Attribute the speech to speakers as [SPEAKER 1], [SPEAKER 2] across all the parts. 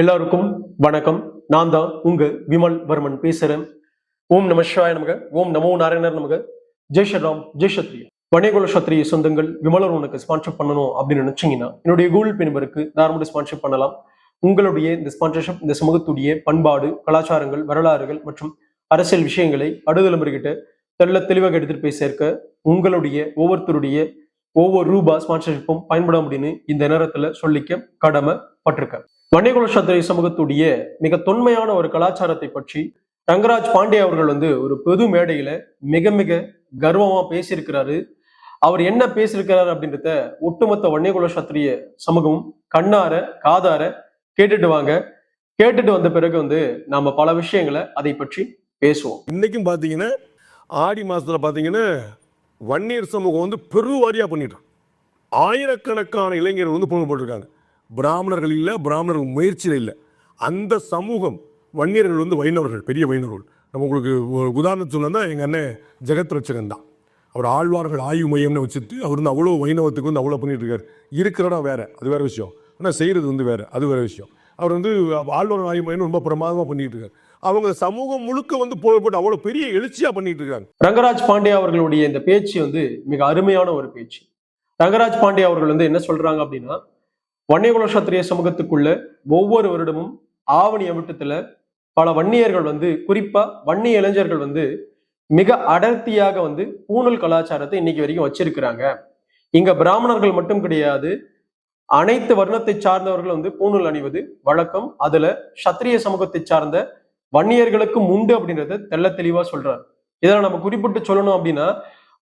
[SPEAKER 1] எல்லாருக்கும் வணக்கம். நான் தான் உங்க விமல் வர்மன் பேசுறேன். ஓம் நம சிவாய நமக ஓம் நமோ நாராயணர் நமக. ஜெய் ஸ்ரீராம் ஜெய் சத்ரியா. வணிகுல சத்ரிய சொந்தங்கள் விமலர் உனக்கு ஸ்பான்சர் பண்ணணும் அப்படின்னு நினைச்சீங்கன்னா என்னுடைய கூகுள் பே நம்பருக்கு தாராளமாக ஸ்பான்சர் பண்ணலாம். உங்களுடைய இந்த ஸ்பான்சர்ஷிப் இந்த சமூகத்துடைய பண்பாடு கலாச்சாரங்கள் வரலாறுகள் மற்றும் அரசியல் விஷயங்களை அடுதலைமுறைகிட்ட தெள்ள தெளிவாக எடுத்துட்டு போய் சேர்க்க உங்களுடைய ஒவ்வொருத்தருடைய ஒவ்வொரு ரூபா ஸ்பான்சர்ஷிப்பும் பயன்படும் அப்படின்னு இந்த நேரத்துல சொல்லிக்க கடமைப்பட்டிருக்கேன். வன்னியகுல சத்திரை சமூகத்துடைய மிக தொன்மையான ஒரு கலாச்சாரத்தை பற்றி ரங்கராஜ் பாண்டே அவர்கள் வந்து ஒரு பொது மேடையில மிக மிக கர்வமா பேசியிருக்கிறாரு. அவர் என்ன பேசியிருக்கிறாரு அப்படின்றத ஒட்டுமொத்த வன்னியகுல சத்திரிய சமூகம் கண்ணார காதார கேட்டுட்டு வாங்க. கேட்டுட்டு வந்த பிறகு வந்து நாம பல விஷயங்களை அதை பற்றி பேசுவோம்.
[SPEAKER 2] இன்னைக்கும் பார்த்தீங்கன்னா ஆடி மாசத்துல பாத்தீங்கன்னா வன்னியர் சமூகம் வந்து பெருவாரியாக பண்ணிட்டோம் ஆயிரக்கணக்கான இளைஞர்கள் வந்து பொண்ணு போட்டிருக்காங்க பிராமணர்கள் இல்லை பிராமணர்கள் முயற்சியில் இல்லை. அந்த சமூகம் வன்னியர்கள் வந்து வைணவர்கள் பெரிய வைணவர்கள். நம்ம உங்களுக்கு ஒரு உதாரணத்து சொல்லணும்னா எங்கள் அண்ணன் ஜெகத் ரட்சகன் தான். அவர் ஆழ்வார்கள் ஆய்வு மையம்னு வச்சுட்டு அவர் வந்து அவ்வளோ வைணவத்துக்கு வந்து அவ்வளோ பண்ணிட்டு இருக்கார். இருக்கிற இடம் அது வேற விஷயம். ஆனால் செய்கிறது வந்து வேறு அது வேற விஷயம். அவர் வந்து ஆழ்வார் ஆய்வு மையம்னு ரொம்ப பிரமாதமாக பண்ணிட்டு இருக்கார். அவங்க சமூகம் முழுக்க வந்து போட்டு அவ்வளோ பெரிய எழுச்சியாக பண்ணிட்டு இருக்காங்க.
[SPEAKER 1] ரங்கராஜ் பாண்டே அவர்களுடைய இந்த பேச்சு வந்து மிக அருமையான ஒரு பேச்சு. ரங்கராஜ் பாண்டே அவர்கள் வந்து என்ன சொல்கிறாங்க அப்படின்னா வன்னியகுல சத்திரிய சமூகத்துக்குள்ள ஒவ்வொரு வருடமும் ஆவணி அவிட்டத்துல பல வன்னியர்கள் வந்து குறிப்பா வன்னிய இளைஞர்கள் வந்து மிக அடர்த்தியாக வந்து பூணூல் கலாச்சாரத்தை இன்னைக்கு வரைக்கும் வச்சிருக்கிறாங்க. இங்க பிராமணர்கள் மட்டும் கிடையாது அனைத்து வர்ணத்தை சார்ந்தவர்கள் வந்து பூணூல் அணிவது வழக்கம். அதுல சத்திரிய சமூகத்தை சார்ந்த வன்னியர்களுக்கும் உண்டு அப்படின்றத தெள்ள தெளிவா சொல்றார். இதில் நம்ம குறிப்பிட்டு சொல்லணும் அப்படின்னா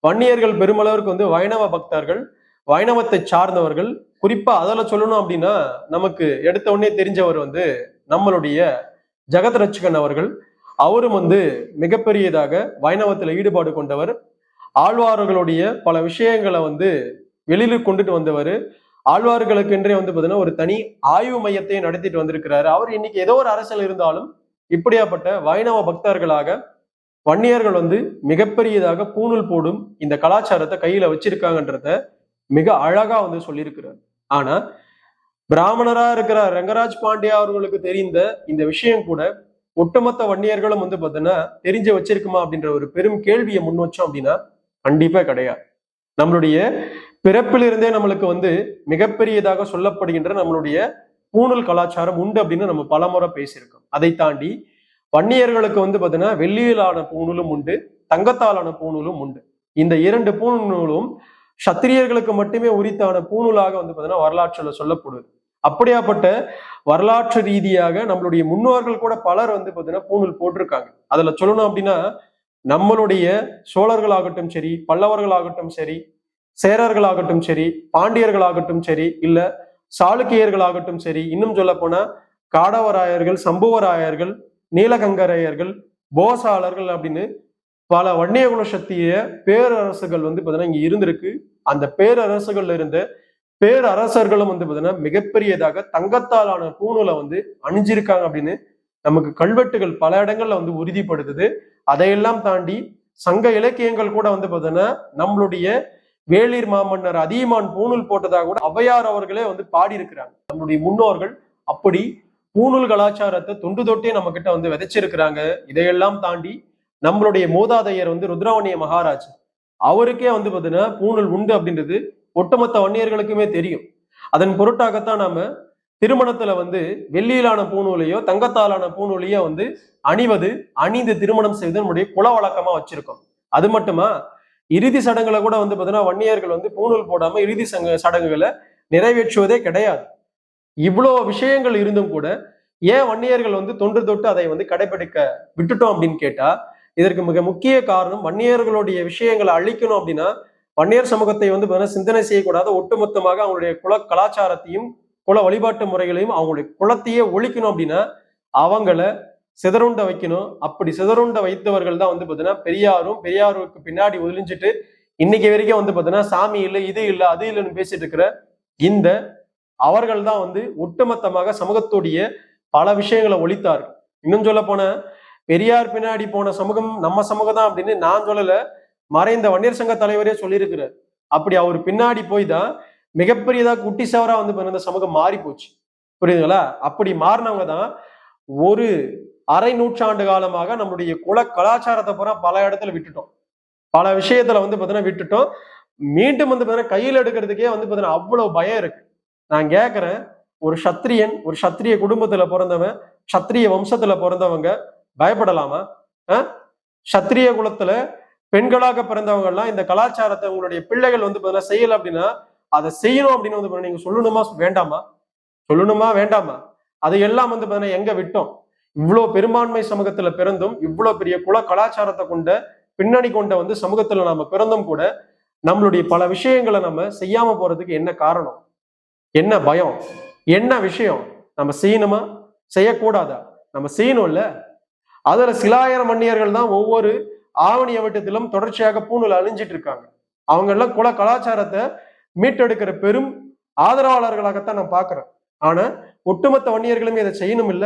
[SPEAKER 1] வன்னியர்கள் பெருமளவிற்கு வந்து வைணவ பக்தர்கள் வைணவத்தை சார்ந்தவர்கள் குறிப்பா அதில் சொல்லணும் அப்படின்னா நமக்கு எடுத்த உடனே தெரிஞ்சவர் வந்து நம்மளுடைய ஜெகத் ரட்சகன் அவர்கள். அவரும் வந்து மிகப்பெரியதாக வைணவத்தில் ஈடுபாடு கொண்டவர். ஆழ்வார்களுடைய பல விஷயங்களை வந்து வெளியில கொண்டுட்டு வந்தவர். ஆழ்வார்களுக்கென்றே வந்து பார்த்தீங்கன்னா ஒரு தனி ஆய்வு மையத்தை நடத்திட்டு வந்திருக்கிறாரு. அவர் இன்னைக்கு ஏதோ ஒரு அரசியல் இருந்தாலும் இப்படியாப்பட்ட வைணவ பக்தர்களாக வன்னியர்கள் வந்து மிகப்பெரியதாக பூணூல் போடும் இந்த கலாச்சாரத்தை கையில வச்சிருக்காங்கன்றத மிக அழகா வந்து சொல்லியிருக்கிறார். ஆனா பிராமணரா இருக்கிற ரங்கராஜ் பாண்டியா அவர்களுக்கு தெரிந்த இந்த விஷயம் கூட ஒட்டுமொத்த வன்னியர்களும் வந்து பார்த்தீங்கன்னா தெரிஞ்சு வச்சிருக்குமா அப்படின்ற ஒரு பெரும் கேள்வியை முன் வச்சோம் அப்படின்னா கண்டிப்பா கிடையாது. நம்மளுடைய பிறப்பிலிருந்தே நம்மளுக்கு வந்து மிகப்பெரியதாக சொல்லப்படுகின்ற நம்மளுடைய பூணூல் கலாச்சாரம் உண்டு அப்படின்னு நம்ம பலமுறை பேசியிருக்கோம். அதை தாண்டி வன்னியர்களுக்கு வந்து பார்த்தீங்கன்னா வெள்ளியிலான பூணூலும் உண்டு தங்கத்தாலான பூணூலும் உண்டு. இந்த இரண்டு பூணூலும் சத்திரியர்களுக்கு மட்டுமே உரித்தான பூநூலாக வந்து பார்த்தீங்கன்னா வரலாற்றில் சொல்லப்படுது. அப்படியாப்பட்ட வரலாற்று ரீதியாக நம்மளுடைய முன்னோர்கள் கூட பலர் வந்து பார்த்தீங்கன்னா பூநூல் போட்டிருக்காங்க. அதுல சொல்லணும் அப்படின்னா நம்மளுடைய சோழர்களாகட்டும் சரி பல்லவர்களாகட்டும் சரி சேரர்களாகட்டும் சரி பாண்டியர்களாகட்டும் சரி இல்ல சாளுக்கியர்களாகட்டும் சரி இன்னும் சொல்ல போனா காடவராயர்கள் சம்புவராயர்கள் நீலகங்கரையர்கள் போசாளர்கள் அப்படின்னு பல வன்னியகுல சக்திய பேரரசுகள் வந்து பார்த்தீங்கன்னா இங்க இருந்திருக்கு. அந்த பேரரசுகள்ல இருந்த பேரரசர்களும் வந்து பார்த்தீங்கன்னா மிகப்பெரியதாக தங்கத்தாலான பூணூலை வந்து அணிஞ்சிருக்காங்க அப்படின்னு நமக்கு கல்வெட்டுகள் பல இடங்கள்ல வந்து உறுதிப்படுத்துது. அதையெல்லாம் தாண்டி சங்க இலக்கியங்கள் கூட வந்து பார்த்தீங்கன்னா நம்மளுடைய வேளிர் மாமன்னர் அதியமான் பூணூல் போட்டதாக கூட அவையார் அவர்களே வந்து பாடியிருக்கிறாங்க. நம்மளுடைய முன்னோர்கள் அப்படி பூணூல் கலாச்சாரத்தை தொண்டு தொட்டே நம்ம கிட்ட வந்து விதைச்சிருக்கிறாங்க. இதையெல்லாம் தாண்டி நம்மளுடைய மூதாதையர் வந்து ருத்ரவணிய மகாராஜ். அவருக்கே வந்து பார்த்தீங்கன்னா பூணூல் உண்டு அப்படின்றது ஒட்டுமொத்த வன்னியர்களுக்குமே தெரியும். அதன் பொருட்டாகத்தான் நாம திருமணத்துல வந்து வெள்ளியிலான பூணூலையோ தங்கத்தாலான பூணூலையோ வந்து அணிவது அணிந்து திருமணம் செய்வது நம்முடைய குல வழக்கமா வச்சிருக்கோம். அது மட்டுமா? இறுதி சடங்குல கூட வந்து பார்த்தீங்கன்னா வன்னியர்கள் வந்து பூணூல் போடாம இறுதி சங்க சடங்குகளை நிறைவேற்றுவதே கிடையாது. இவ்வளோ விஷயங்கள் இருந்தும் கூட ஏன் வன்னியர்கள் வந்து தொன்று தொட்டு அதை வந்து கடைபிடிக்க விட்டுட்டோம் அப்படின்னு கேட்டா இதற்கு மிக முக்கிய காரணம் வன்னியர்களுடைய விஷயங்களை அழிக்கணும் அப்படின்னா வன்னியர் சமூகத்தை வந்து பார்த்தீங்கன்னா சிந்தனை செய்யக்கூடாது. ஒட்டுமொத்தமாக அவங்களுடைய குல கலாச்சாரத்தையும் குல வழிபாட்டு முறைகளையும் அவங்களுடைய குலத்தையே ஒழிக்கணும் அப்படின்னா அவங்கள சிதறுண்ட வைக்கணும். அப்படி சிதறுண்ட வைத்தவர்கள் தான் வந்து பார்த்தீங்கன்னா பெரியாரும் பெரியாருக்கு பின்னாடி ஒளிஞ்சிட்டு இன்னைக்கு வரைக்கும் வந்து பார்த்தீங்கன்னா சாமி இல்லை இது இல்லை அது இல்லைன்னு பேசிட்டு இருக்கிற இந்த அவர்கள் தான் வந்து ஒட்டுமொத்தமாக சமூகத்துடைய பல விஷயங்களை ஒழித்தார்கள். இன்னும் சொல்ல போன பெரியார் பின்னாடி போன சமூகம் நம்ம சமூகம் தான் அப்படின்னு நான் சொல்லல. மறைந்த வன்னியர் சங்க தலைவரே சொல்லியிருக்கிறார். அப்படி அவர் பின்னாடி போய் தான் மிகப்பெரியதா குட்டி சவரா வந்து பிறந்த சமூகம் மாறி போச்சு. புரியுதுங்களா? அப்படி மாறினவங்க தான் ஒரு அரை நூற்றாண்டு காலமாக நம்மளுடைய குல கலாச்சாரத்தை பூரா பல இடத்துல விட்டுட்டோம். பல விஷயத்துல வந்து பார்த்தீங்கன்னா விட்டுட்டோம். மீண்டும் வந்து பார்த்தீங்கன்னா கையில் எடுக்கிறதுக்கே வந்து பார்த்தீங்கன்னா அவ்வளவு பயம் இருக்கு. நான் கேட்குறேன் ஒரு சத்திரியன் ஒரு சத்திரிய குடும்பத்துல பிறந்தவன் சத்திரிய வம்சத்துல பிறந்தவங்க பயப்படலாமா? சத்திரிய குலத்துல பெண்களாக பிறந்தவங்க எல்லாம் இந்த கலாச்சாரத்தை உங்களுடைய பிள்ளைகள் வந்து பாத்தீங்கன்னா செய்யல அப்படின்னா அதை செய்யணும் அப்படின்னு வந்து பாத்தீங்கன்னா நீங்க சொல்லணுமா? வேண்டாமா? சொல்லணுமா? வேண்டாமா? அதையெல்லாம் வந்து பாத்தீங்கன்னா எங்க விட்டோம்? இவ்வளவு பெரும்பான்மை சமூகத்துல பிறந்தும் இவ்வளவு பெரிய குல கலாச்சாரத்தை கொண்ட பின்னணி கொண்ட வந்து சமூகத்துல நாம பிறந்தும் கூட நம்மளுடைய பல விஷயங்களை நம்ம செய்யாம போறதுக்கு என்ன காரணம்? என்ன பயம்? என்ன விஷயம்? நம்ம செய்யணுமா? செய்யக்கூடாதா? நம்ம செய்யணும்ல? அதுல சிலாயிரம் மன்னியர்கள் தான் ஒவ்வொரு ஆவணி அவட்டத்திலும் தொடர்ச்சியாக பூணூல் அழிஞ்சிட்டு இருக்காங்க. அவங்க எல்லாம் குல கலாச்சாரத்தை மீட்டெடுக்கிற பெரும் ஆதரவாளர்களாகத்தான் நான் பாக்குறேன் ஆனா ஒட்டுமொத்த வன்னியர்களும் இதை செய்யணும் இல்ல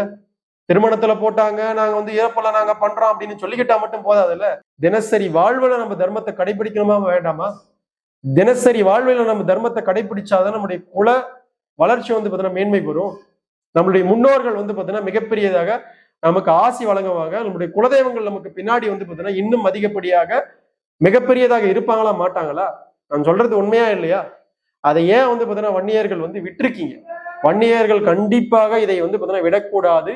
[SPEAKER 1] திருமணத்துல போட்டாங்க நாங்க வந்து இறப்புல நாங்க பண்றோம் அப்படின்னு சொல்லிக்கிட்டா மட்டும் போதாதுல்ல? தினசரி வாழ்வுல நம்ம தர்மத்தை கடைபிடிக்கணுமா வேண்டாமா? தினசரி வாழ்வில நம்ம தர்மத்தை கடைபிடிச்சாதான் நம்முடைய குல வளர்ச்சி வந்து பார்த்தீங்கன்னா மேன்மை பெறும். நம்மளுடைய முன்னோர்கள் வந்து பார்த்தீங்கன்னா மிகப்பெரியதாக நமக்கு ஆசி வழங்குவாங்க. நம்முடைய குலதெய்வங்கள் நமக்கு பின்னாடி வந்து பார்த்தீங்கன்னா இன்னும் அதிகப்படியாக மிகப்பெரியதாக இருப்பாங்களா மாட்டாங்களா? நான் சொல்றது உண்மையா இல்லையா? அதை ஏன் வந்து பார்த்தீங்கன்னா வன்னியர்கள் வந்து விட்டிருக்கீங்க. வன்னியர்கள் கண்டிப்பாக இதை வந்து பார்த்தீங்கன்னா விடக்கூடாது.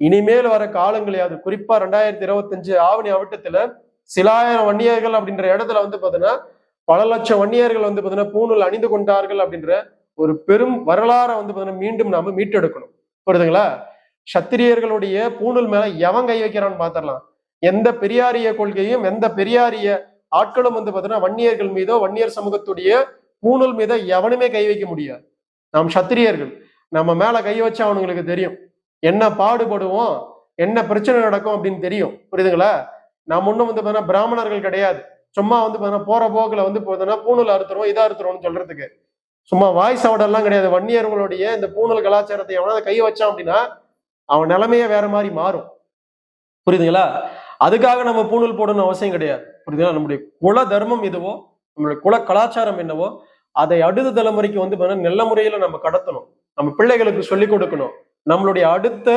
[SPEAKER 1] இனிமேல் வர காலங்களையாவது குறிப்பா ரெண்டாயிரத்தி இருபத்தஞ்சு ஆவணி அவட்டத்துல சிலாயிரம் வன்னியர்கள் அப்படின்ற இடத்துல வந்து பார்த்தீங்கன்னா பல லட்சம் வன்னியர்கள் வந்து பார்த்தீங்கன்னா பூணூல் அணிந்து கொண்டார்கள் அப்படின்ற ஒரு பெரும் வரலாறை வந்து பார்த்தீங்கன்னா மீண்டும் நாம மீட்டெடுக்கணும். புரியுதுங்களா? சத்திரியர்களுடைய பூணூல் மேல எவன் கை வைக்கிறான்னு பாத்திரலாம். எந்த பெரியாரிய கொள்கையும் எந்த பெரியாரிய ஆட்களும் வந்து பார்த்தீங்கன்னா வன்னியர்கள் மீதோ வன்னியர் சமூகத்துடைய பூணூல் மீதோ எவனுமே கை வைக்க முடியாது. நாம் சத்திரியர்கள் நம்ம மேல கை வச்சா அவனுங்களுக்கு தெரியும். என்ன பாடுபடுவோம் என்ன பிரச்சனை நடக்கும் அப்படின்னு தெரியும். புரியுதுங்களா? நாம் ஒன்றும் வந்து பார்த்தீங்கன்னா பிராமணர்கள் கிடையாது. சும்மா வந்து பார்த்தீங்கன்னா போற போக்குல வந்து பார்த்தீங்கன்னா பூணூல் அறுத்துருவோம் இதா அறுத்துருவோம்னு சொல்றதுக்கு. சும்மா வாய் சவடெல்லாம் கிடையாது. வன்னியர்களுடைய இந்த பூணூல் கலாச்சாரத்தை எவனாவது கை வச்சான் அப்படின்னா அவன் நிலைமையே வேற மாதிரி மாறும். புரியுதுங்களா? அதுக்காக நம்ம பூணூல் போடணும் அவசியம் கிடையாது. புரியுதுங்களா? நம்முடைய குல தர்மம் எதுவோ நம்மளுடைய குல கலாச்சாரம் என்னவோ அதை அடுத்த தலைமுறைக்கு வந்து பார்த்தீங்கன்னா நல்ல முறையில நம்ம கடத்தணும். நம்ம பிள்ளைகளுக்கு சொல்லிக் கொடுக்கணும். நம்மளுடைய அடுத்த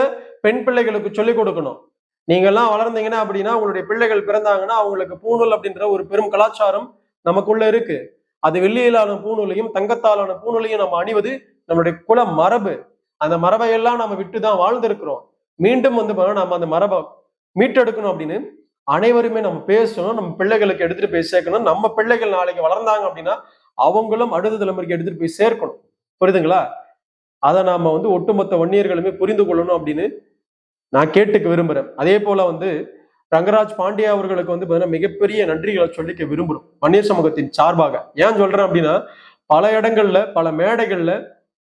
[SPEAKER 1] பெண் பிள்ளைகளுக்கு சொல்லிக் கொடுக்கணும். நீங்க எல்லாம் வளர்ந்தீங்கன்னா அப்படின்னா உங்களுடைய பிள்ளைகள் பிறந்தாங்கன்னா அவங்களுக்கு பூணூல் அப்படின்ற ஒரு பெரும் கலாச்சாரம் நமக்குள்ள இருக்கு. அது வெள்ளியிலான பூணூலையும் தங்கத்தாலான பூணூலையும் நம்ம அணிவது நம்மளுடைய குல மரபு. அந்த மரபை எல்லாம் நம்ம விட்டு தான் வாழ்ந்திருக்கிறோம். மீண்டும் வந்து நம்ம அந்த மரபை மீட்டெடுக்கணும் அப்படின்னு அனைவருமே நம்ம பேசணும். நம்ம பிள்ளைகளுக்கு எடுத்துட்டு போய் சேர்க்கணும். நம்ம பிள்ளைகள் நாளைக்கு வளர்ந்தாங்க அப்படின்னா அவங்களும் அடுத்த தலைமுறைக்கு எடுத்துட்டு போய் சேர்க்கணும். புரியுதுங்களா? அதை நாம வந்து ஒட்டுமொத்த வன்னியர்களுமே புரிந்து கொள்ளணும் அப்படின்னு நான் கேட்டுக்க விரும்புறேன். அதே போல வந்து ரங்கராஜ் பாண்டியா அவர்களுக்கு வந்து பார்த்தீங்கன்னா மிகப்பெரிய நன்றிகளை சொல்லிக்க விரும்புகிறோம் வன்னியர் சமூகத்தின் சார்பாக. ஏன் சொல்றேன் அப்படின்னா பல இடங்கள்ல பல மேடைகள்ல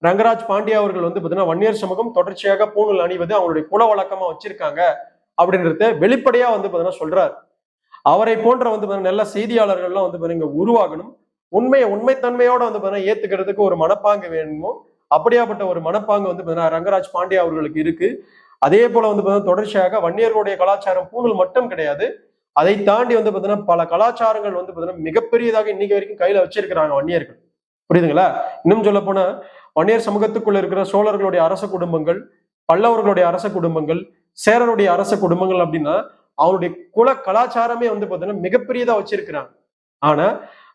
[SPEAKER 1] ரங்கராஜ் பாண்டியா அவர்கள் வந்து பார்த்தீங்கன்னா வன்னியர் சமூகம் தொடர்ச்சியாக பூணூல் அணிவது அவங்களுடைய குல வழக்கமா வச்சிருக்காங்க அப்படின்றத வெளிப்படையா வந்து பார்த்தீங்கன்னா சொல்றாரு. அவரை போன்ற வந்து நல்ல செய்தியாளர்கள்லாம் வந்து பாத்தீங்கன்னா உருவாகணும். உண்மையை உண்மைத்தன்மையோட வந்து பார்த்தீங்கன்னா ஏத்துக்கிறதுக்கு ஒரு மனப்பாங்கு வேணுமோ அப்படியாப்பட்ட ஒரு மனப்பாங்கு வந்து பார்த்தீங்கன்னா ரங்கராஜ் பாண்டியா அவர்களுக்கு இருக்கு. அதே போல வந்து பார்த்தீங்கன்னா தொடர்ச்சியாக வன்னியர்களுடைய கலாச்சாரம் பூணூல் மட்டும் கிடையாது. அதை தாண்டி வந்து பார்த்தீங்கன்னா பல கலாச்சாரங்கள் வந்து பார்த்தீங்கன்னா மிகப்பெரியதாக இன்னைக்கு வரைக்கும் கையில வச்சிருக்கிறாங்க வன்னியர்கள். புரியுதுங்களா? இன்னும் சொல்ல போனா வன்னியர் சமூகத்துக்குள்ள இருக்கிற சோழர்களுடைய அரச குடும்பங்கள் பல்லவர்களுடைய அரச குடும்பங்கள் சேரருடைய அரச குடும்பங்கள் அப்படின்னா அவருடைய குல கலாச்சாரமே வந்து பார்த்தீங்கன்னா மிகப்பெரியதா வச்சிருக்கிறாங்க. ஆனா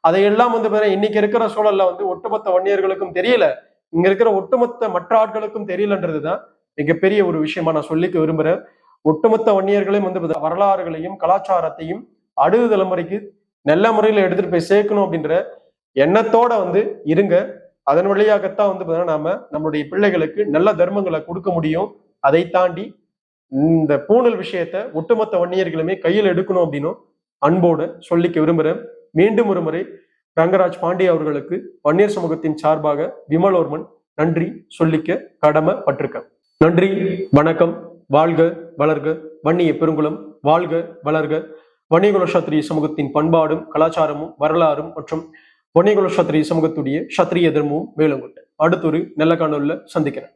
[SPEAKER 1] அதையெல்லாம் வந்து பார்த்தீங்கன்னா இன்னைக்கு இருக்கிற சூழல்ல வந்து ஒட்டுமொத்த வன்னியர்களுக்கும் தெரியல. இங்க இருக்கிற ஒட்டுமொத்த மற்ற ஆட்களுக்கும் தெரியலன்றதுதான் மிகப்பெரிய ஒரு விஷயமா நான் சொல்லிக்க விரும்புறேன். ஒட்டுமொத்த வன்னியர்களையும் வந்து பார்த்தீங்கன்னா வரலாறுகளையும் கலாச்சாரத்தையும் அடுத்த தலைமுறைக்கு நல்ல முறையில எடுத்துட்டு போய் சேர்க்கணும் அப்படின்ற எண்ணத்தோட வந்து இருங்க. அதன் வழியாகத்தான் வந்து பார்த்தீங்கன்னா நாம நம்மளுடைய பிள்ளைகளுக்கு நல்ல தர்மங்களை கொடுக்க முடியும். அதை தாண்டி இந்த பூணல் விஷயத்த ஒட்டுமொத்த வன்னியர்களுமே கையில் எடுக்கணும் அப்படின்னும் அன்போட சொல்லிக்க விரும்புகிறேன் மீண்டும் ஒரு முறை ரங்கராஜ் பாண்டிய அவர்களுக்கு வன்னியர் சமூகத்தின் சார்பாக விமலோர்மன் நன்றி சொல்லிக்க கடமைப்பட்டிருக்கேன். நன்றி வணக்கம் வாழ்க வளர்க வன்னிய பெருங்குளம் வாழ்க வளர்க. வன்னியகுல சத்திரிய சமூகத்தின் பண்பாடும் கலாச்சாரமும் வரலாறும் மற்றும் பொன்னியகுல சத்திரிய சமூகத்துடைய சத்திரிய தர்மமும் வேலுங்கொண்டு அடுத்தொரு நல்ல காணொலியில் சந்திக்கிறேன்.